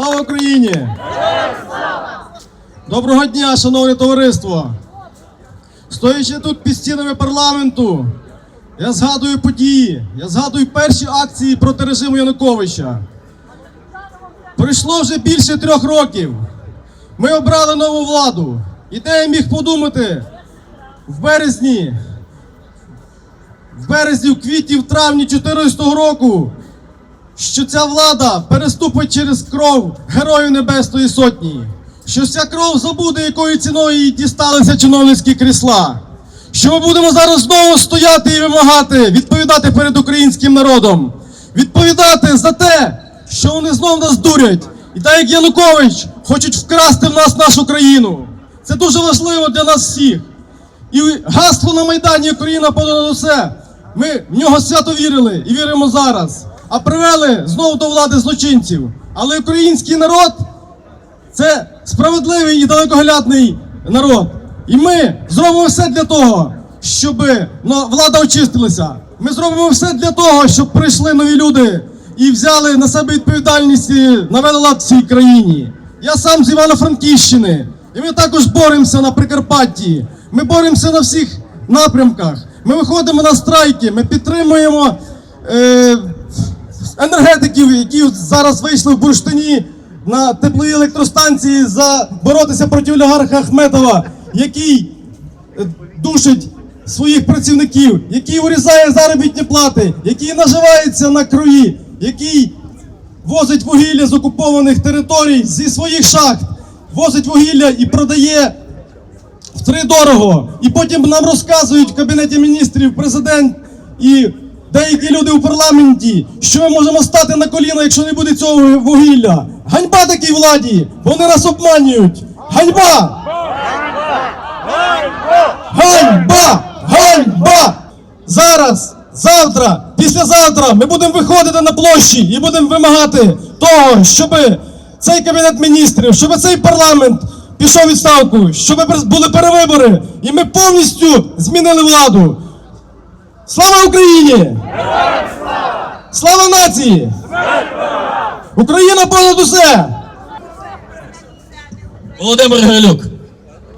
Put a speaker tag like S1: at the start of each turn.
S1: Слава Україні! Доброго дня, шановне товариство! Стоячи тут під стінами парламенту, я згадую події, я згадую перші акції проти режиму Януковича. Пройшло вже більше трьох років. Ми обрали нову владу. І де я міг подумати в березні, в березні, в квітні, в травні 2014 року, що ця влада переступить через кров Героїв Небесної Сотні, що ця кров забуде, якою ціною їй дісталися чиновницькі крісла, що ми будемо зараз знову стояти і вимагати, відповідати перед українським народом, відповідати за те, що вони знов нас дурять, і так як Янукович хочуть вкрасти в нас нашу країну. Це дуже важливо для нас всіх. І гасло на Майдані Україна понад усе. Ми в нього свято вірили і віримо зараз. А привели знову до влади злочинців. Але український народ це справедливий і далекоглядний народ. І ми зробимо все для того, щоб ну, влада очистилася. Ми зробимо все для того, щоб прийшли нові люди і взяли на себе відповідальність і навели лад в цій країні. Я сам з Івано-Франківщини, і ми також боремося на Прикарпатті. Ми боремося на всіх напрямках. Ми виходимо на страйки, ми підтримуємо е, енергетиків, які зараз вийшли в бурштині на тепловій електростанції за боротися проти олігарха Ахметова, який е, душить своїх працівників, який урізає заробітні плати, який наживається на крові, який возить вугілля з окупованих територій зі своїх шахт, возить вугілля і продає втридорого. І потім нам розказують в кабінеті міністрів президент і деякі люди у парламенті, що ми можемо стати на коліна, якщо не буде цього вугілля. Ганьба такій владі! Вони нас обманюють! Ганьба! Ганьба! Ганьба! Зараз, завтра, післязавтра ми будемо виходити на площі і будемо вимагати того, щоб цей кабінет міністрів, щоб цей парламент пішов відставку, щоб були перевибори, і ми повністю змінили владу. Слава Україні! Слава нації! Україна понад усе!
S2: Володимир Грилюк.